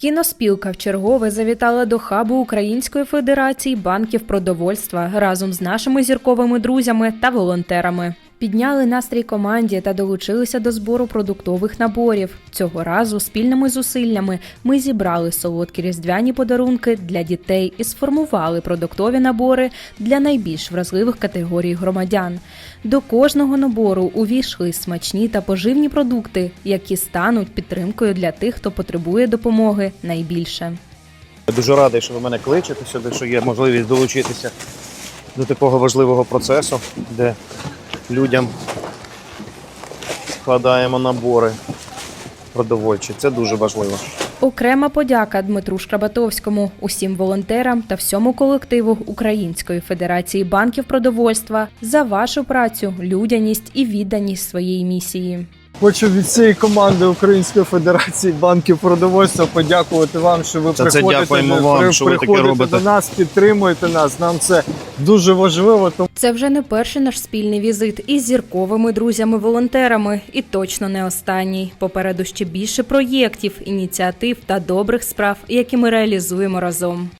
Кіноспілка вчергове завітала до хабу Української федерації банків продовольства разом з нашими зірковими друзями та волонтерами. Підняли настрій команді та долучилися до збору продуктових наборів. Цього разу спільними зусиллями ми зібрали солодкі різдвяні подарунки для дітей і сформували продуктові набори для найбільш вразливих категорій громадян. До кожного набору увійшли смачні та поживні продукти, які стануть підтримкою для тих, хто потребує допомоги найбільше. Я дуже радий, що ви мене кличете сюди, що є можливість долучитися до такого важливого процесу, де людям складаємо набори продовольчі. Це дуже важливо. Окрема подяка Дмитру Шкрабатовському, усім волонтерам та всьому колективу Української федерації банків продовольства за вашу працю, людяність і відданість своєї місії. Хочу від цієї команди Української Федерації банків продовольства подякувати вам, що ви Та це приходите, дякуємо до- вам, при- що ви таке робите. до нас, підтримуєте нас. Нам це дуже важливо. Тому Це вже не перший наш спільний візит із зірковими друзями-волонтерами, і точно не останній. Попереду ще більше проєктів, ініціатив та добрих справ, які ми реалізуємо разом.